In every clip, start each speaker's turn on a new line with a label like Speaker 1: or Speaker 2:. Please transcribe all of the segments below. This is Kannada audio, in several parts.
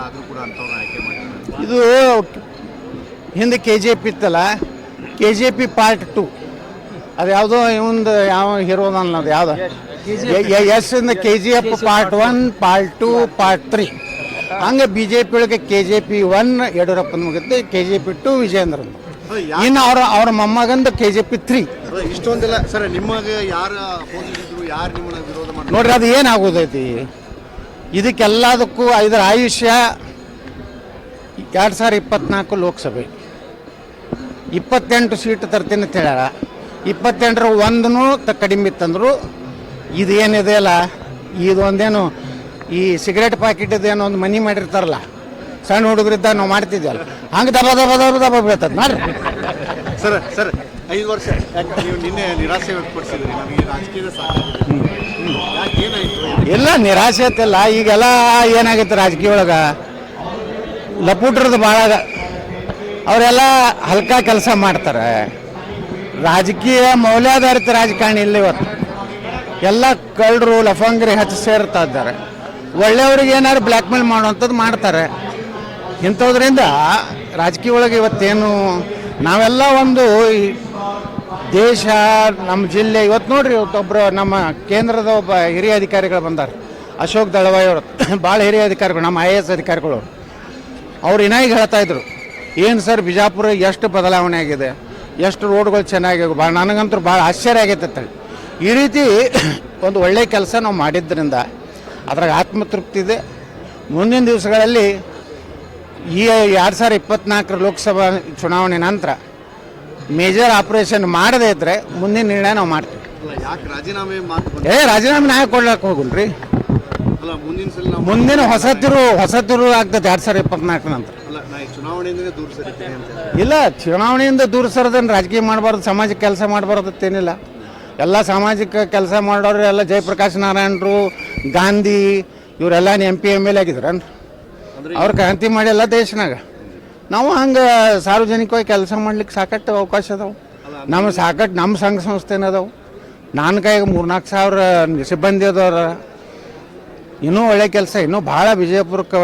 Speaker 1: ಅದು ಕೂಡ ಅಂಥವ್ರನ್ನ ಆಯ್ಕೆ ಮಾಡಿದ್ದಾರೆ
Speaker 2: ಇದು ಹಿಂದೆ ಕೆ ಜಿ ಎಫ್ ಇತ್ತಲ್ಲ K G P part two ಅದು ಯಾವುದೋ ಇವಂದು ಯಾವ ಹೀರೋ ಅನ್ನೋದು ಯಾವ್ದು? ಎಸ್ ಇಂದ K G F part one part two part three ಹಂಗೆ ಬಿ ಜೆ ಪಿ ಒಳಗೆ ಕೆ ಜೆ ಪಿ ಒನ್ ಯಡಿಯೂರಪ್ಪನ ಮುಗಿದ್ದು ಕೆ ಜಿ ಪಿ ಟು ವಿಜೇಂದ್ರನ್ ಇನ್ನು ಅವ್ರ ಅವ್ರ ಮೊಮ್ಮಗಂದು ಕೆ ಜೆ ಪಿ ತ್ರೀ
Speaker 1: ಇಷ್ಟೊಂದಿಲ್ಲ ಸರ್ ನಿಮಗೆ ಯಾರು ಯಾರು ನಿಮ್ಮನ್ನ ವಿರೋಧ ಮಾಡಿ
Speaker 2: ನೋಡ್ರಿ ಅದು ಏನಾಗೋದೈತಿ? ಇದಕ್ಕೆಲ್ಲದಕ್ಕೂ ಇದರ ಆಯುಷ್ಯ ಎರಡು ಸಾವಿರ ಇಪ್ಪತ್ನಾಲ್ಕು ಲೋಕಸಭೆ. ಇಪ್ಪತ್ತೆಂಟು ಸೀಟ್ ತರ್ತೀನಿ ಅಂತ ಹೇಳ್ಯಾರ. ಇಪ್ಪತ್ತೆಂಟರ ಒಂದೂ ತ ಕಡಿಮೆ ಇತ್ತಂದ್ರು ಇದೇನಿದೆ ಅಲ್ಲ, ಇದೊಂದೇನು ಈ ಸಿಗರೇಟ್ ಪ್ಯಾಕೆಟ್ದೇನೋ ಒಂದು ಮನಿ ಮಾಡಿರ್ತಾರಲ್ಲ, ಸಣ್ಣ ಹುಡುಗರಿದ್ದ ನಾವು ಮಾಡ್ತಿದ್ವಲ್ಲ ಹಂಗೆ ದಬ ದಬ ದಬ ದಬ ಬೀಳ್ತದೆ ನೋಡ್ರಿ
Speaker 1: ಸರ್ ಸರ್, ಐದು ವರ್ಷ ನಿನ್ನೆ ನಿರಾಸೆ ವ್ಯಕ್ತಪಡಿಸಿದ್ರಿ, ನಮಗೆ ರಾಜಕೀಯದ ಸಾಕಾಗಿದೆ ಏನಾಯ್ತು?
Speaker 2: ಇಲ್ಲ ನಿರಾಸೆ ಐತಲ್ಲ, ಈಗೆಲ್ಲ ಏನಾಗೈತೆ ರಾಜಕೀಯ ಒಳಗೆ? ಲಪೂಟ್ರದ್ದು ಭಾಳ ಅವರೆಲ್ಲ ಹಲ್ಕ ಕೆಲಸ ಮಾಡ್ತಾರೆ. ರಾಜಕೀಯ ಮೌಲ್ಯಾಧಾರಿತ ರಾಜಕಾರಣಿ ಇಲ್ಲ ಇವತ್ತು. ಎಲ್ಲ ಕಳ್ಳರು, ಲಫಂಗರಿ ಹಚ್ಚಿ ಸೇರ್ತಾ ಇದ್ದಾರೆ. ಒಳ್ಳೆಯವ್ರಿಗೆ ಏನಾದ್ರು ಬ್ಲ್ಯಾಕ್ ಮೇಲ್ ಮಾಡುವಂಥದ್ದು ಮಾಡ್ತಾರೆ. ಇಂಥದ್ರಿಂದ ರಾಜಕೀಯ ಒಳಗೆ ಇವತ್ತೇನು, ನಾವೆಲ್ಲ ಒಂದು ದೇಶ, ನಮ್ಮ ಜಿಲ್ಲೆ, ಇವತ್ತು ನೋಡ್ರಿ ಇವತ್ತೊಬ್ಬರು ನಮ್ಮ ಕೇಂದ್ರದ ಒಬ್ಬ ಹಿರಿಯ ಅಧಿಕಾರಿಗಳು ಬಂದಾರೆ. ಅಶೋಕ್ ದಳವಾಯಿ ಅವರು. ಭಾಳ ಹಿರಿಯ ಅಧಿಕಾರಿಗಳು, ನಮ್ಮ ಐ ಎ ಎಸ್ ಅಧಿಕಾರಿಗಳು ಅವ್ರು. ಇನ್ನಾಗಿ ಹೇಳ್ತಾ ಇದ್ರು, ಏನು ಸರ್ ಬಿಜಾಪುರ ಎಷ್ಟು ಬದಲಾವಣೆ ಆಗಿದೆ? ಎಷ್ಟು ರೋಡ್ಗಳು ಚೆನ್ನಾಗಿ ಭಾಳ ನನಗಂತೂ ಭಾಳ ಆಶ್ಚರ್ಯ ಆಗೈತೆ ಅಂತೇಳಿ ಈ ರೀತಿ ಒಂದು ಒಳ್ಳೆಯ ಕೆಲಸ ನಾವು ಮಾಡಿದ್ದರಿಂದ ಅದ್ರಾಗ ಆತ್ಮತೃಪ್ತಿ ಇದೆ. ಮುಂದಿನ ದಿವಸಗಳಲ್ಲಿ ಈ ಎರಡು ಸಾವಿರ ಇಪ್ಪತ್ನಾಲ್ಕರ ಲೋಕಸಭಾ ಚುನಾವಣೆ ನಂತರ ಮೇಜರ್ ಆಪರೇಷನ್ ಮಾಡದೇ ಇದ್ರೆ ಮುಂದಿನ ನಿರ್ಣಯ ನಾವು ಮಾಡ್ತೀವಿ.
Speaker 1: ಅಲ್ಲ ಯಾಕೆ ರಾಜೀನಾಮೆ ಮಾತು ಬಂದ
Speaker 2: ಏ ರಾಜೀನಾಮೆ ನಾಯಕ ಕೊಡ್ಲಾಕ್ ಹೋಗುಲ್ರಿ.
Speaker 1: ಅಲ್ಲ ಮುಂದಿನ ಸಲ ನಾವು
Speaker 2: ಮುಂದಿನ ಹೊಸ ತಿರು ಹೊಸ ತಿರು ಆಗ್ತದೆ ಎರಡ್ ಸಾವಿರ ಇಪ್ಪತ್ನಾಲ್ಕು ನಂತರ.
Speaker 1: ಅಲ್ಲ ನಾ ಈ ಚುನಾವಣೆಯಿಂದಲೇ ದೂರ ಸರಿತೀನಿ ಅಂತ ಹೇಳಿ.
Speaker 2: ಇಲ್ಲ ಚುನಾವಣೆಯಿಂದ ದೂರ ಸರದನ್ ರಾಜಕೀಯ ಮಾಡಬಾರ್ದು ಸಮಾಜಕ್ಕೆ ಕೆಲಸ ಮಾಡಬಾರ್ದು ಅಂತೇನಿಲ್ಲ. ಎಲ್ಲ ಸಾಮಾಜಿಕ ಕೆಲಸ ಮಾಡೋರು ಎಲ್ಲ ಜಯಪ್ರಕಾಶ್ ನಾರಾಯಣರು ಗಾಂಧಿ ಇವರೆಲ್ಲ ಎಂ ಪಿ ಎಂ ಎಲ್ ಆಗಿದ್ರನ್?
Speaker 1: ಅಂದ್ರೆ
Speaker 2: ಅವ್ರ ಕ್ರಾಂತಿ ಮಾಡಿಲ್ಲ ದೇಶನಾಗ. ನಾವು ಹಂಗೆ ಸಾರ್ವಜನಿಕವಾಗಿ ಕೆಲಸ ಮಾಡ್ಲಿಕ್ಕೆ ಸಾಕಷ್ಟು ಅವಕಾಶ ಅದಾವೆ. ನಮ್ಮ ಸಾಕಷ್ಟು ನಮ್ಮ ಸಂಘ ಸಂಸ್ಥೆನ ಅದಾವೆ. ನನ್ನ ಕೈಗೆ ಮೂರ್ನಾಲ್ಕು ಸಾವಿರ ಸಿಬ್ಬಂದಿ ಅದಾರ. ಇನ್ನೂ ಒಳ್ಳೆ ಕೆಲಸ ಇನ್ನೂ ಭಾಳ ವಿಜಯಪುರಕ್ಕೆ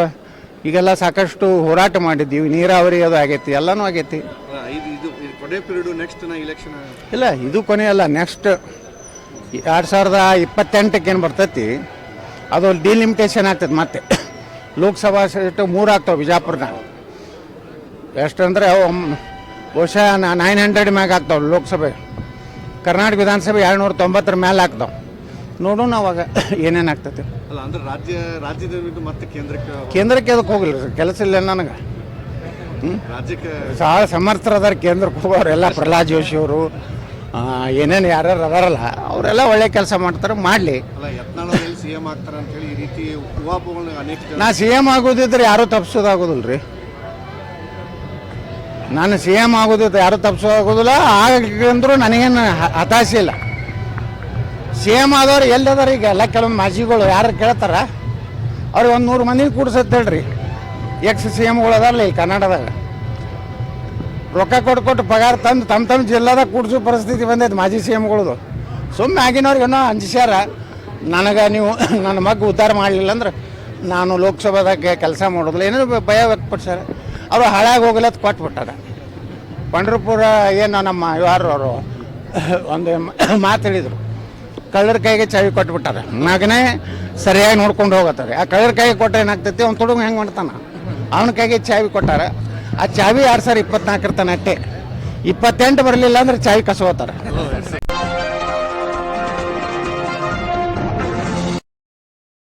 Speaker 2: ಈಗೆಲ್ಲ ಸಾಕಷ್ಟು ಹೋರಾಟ ಮಾಡಿದ್ದೀವಿ. ನೀರಾವರಿ ಅದು ಆಗೈತಿ ಎಲ್ಲನೂ ಆಗೈತಿ. ಇಲ್ಲ ಇದು ಕೊನೆ ಅಲ್ಲ ನೆಕ್ಸ್ಟ್ ಎರಡು ಸಾವಿರದ ಇಪ್ಪತ್ತೆಂಟಕ್ಕೆ ಏನು ಬರ್ತೈತಿ ಅದು ಡಿಲಿಮಿಟೇಷನ್ ಆಗ್ತದೆ ಮತ್ತೆ. ಲೋಕಸಭಾ ಸೀಟು ಮೂರು ಆಗ್ತಾವೆ ಬಿಜಾಪುರನ. ಎಷ್ಟು ಅಂದರೆ ಬಹುಶಃ ನೈನ್ ಹಂಡ್ರೆಡ್ ಮ್ಯಾಗ ಆಗ್ತಾವೆ ಲೋಕಸಭೆ. ಕರ್ನಾಟಕ ವಿಧಾನಸಭೆ ಎರಡು ನೂರ ತೊಂಬತ್ತರ ಮೇಲೆ ಆಗ್ತಾವೆ. ನೋಡೋಣ ಅವಾಗ ಏನೇನು ಆಗ್ತೈತೆ.
Speaker 1: ಅಲ್ಲ ಅಂದ್ರೆ ರಾಜ್ಯ ರಾಜ್ಯದ ಮತ್ತೆ ಕೇಂದ್ರಕ್ಕೆ
Speaker 2: ಕೇಂದ್ರಕ್ಕೆ ಅದಕ್ಕೆ ಹೋಗಿಲ್ಲ ಸರ್ ಕೆಲಸ ಇಲ್ಲ ನನಗೆ.
Speaker 1: ರಾಜ್ಯಕ್ಕೆ
Speaker 2: ಭಾಳ ಸಮರ್ಥರದಾರ ಕೇಂದ್ರಕ್ಕೆ ಹೋಗೋರು ಎಲ್ಲ ಪ್ರಹ್ಲಾದ್ ಜೋಶಿ ಅವರು ಏನೇನು ಯಾರ್ಯಾರು ಅದಾರಲ್ಲ ಅವರೆಲ್ಲ ಒಳ್ಳೆ ಕೆಲಸ ಮಾಡ್ತಾರೆ ಮಾಡಲಿ.
Speaker 1: ಸಿ ಎಂ ಆಗ್ತಾರ ಅಂತ ಹೇಳಿ ಈ ರೀತಿ
Speaker 2: ನಾ ಸಿ ಎಂ ಆಗೋದಿದ್ರೆ ಯಾರೂ ತಪ್ಪಿಸೋದಾಗೋದಿಲ್ಲ ರೀ ನಾನು ಸಿ ಎಂ ಯಾರು ಯಾರೂ ತಪ್ಪಿಸೋದಾಗೋದಿಲ್ಲ ಆಗಂದ್ರೂ ನನಗೇನು ಹತಾಶೆ ಇಲ್ಲ. ಸಿ ಎಂ ಆದವ್ರು ಎಲ್ಲಿದಾರ ಈಗ? ಎಲ್ಲ ಕೆಲವೊಂದು ಮಾಜಿಗಳು ಯಾರು ಕೇಳ್ತಾರ? ಅವ್ರಿಗೆ ಒಂದು ನೂರು ಮಂದಿ ಕೂಡ್ಸತ್ತೆ ಹೇಳ್ರಿ. ಎಕ್ಸ್ ಸಿ ಎಮ್ಗಳು ಅದಾರಲ್ಲ ಈ ಕರ್ನಾಟಕದಾಗ ರೊಕ್ಕ ಕೊಟ್ಟು ಕೊಟ್ಟು ಪಗಾರ ತಂದು ತಮ್ಮ ತಮ್ಮ ಜಿಲ್ಲಾದಾಗ ಕೂಡಿಸೋ ಪರಿಸ್ಥಿತಿ ಬಂದೈತೆ ಮಾಜಿ ಸಿ ಎಮ್ಗಳದು ಸುಮ್ಮನೆ ಆಗಿನವ್ರಿಗೆ ಏನೋ ಅಂಜಿಸ್ಯಾರ? ನನಗೆ ನೀವು ನನ್ನ ಮಗ ಉದ್ಧಾರ ಮಾಡಲಿಲ್ಲ ಅಂದ್ರೆ ನಾನು ಲೋಕಸಭಾದಾಗ ಕೆಲಸ ಮಾಡೋದಿಲ್ಲ. ಏನೇನು ಭಯ ವ್ಯಕ್ತಪಡಿಸ್ಯಾರ? ಅವರು ಹಾಳಾಗಿ ಹೋಗಲತ್ ಕೊಟ್ಬಿಟ್ಟಾರ. ಪಂಡ್ರಪುರ ಏನು ನಮ್ಮ ಯಾರವರು ಒಂದು ಮಾತು ಹೇಳಿದರು. ಕಳ್ಳರ ಕೈಗೆ ಚಾವಿ ಕೊಟ್ಬಿಟ್ಟಾರೆ. ಮಗನೇ ಸರಿಯಾಗಿ ನೋಡ್ಕೊಂಡು ಹೋಗತ್ತಾರೆ ಆ ಕಳ್ಳರ ಕೈಗೆ ಕೊಟ್ಟರೆ ಏನಾಗ್ತೈತಿ? ಅವ್ನು ತುಡುಗ ಹೆಂಗೆ ಮಾಡ್ತಾನೆ? ಅವನ ಕೈಗೆ ಚಾವಿ ಕೊಟ್ಟಾರೆ. ಆ ಚಾವಿ ಎರಡು ಸಾವಿರ ಇಪ್ಪತ್ನಾಲ್ಕರ ತನಕ ಅಟ್ಟೆ? ಇಪ್ಪತ್ತೆಂಟು ಬರಲಿಲ್ಲ ಅಂದ್ರೆ ಚಾವಿ ಕಸೋತಾರೆ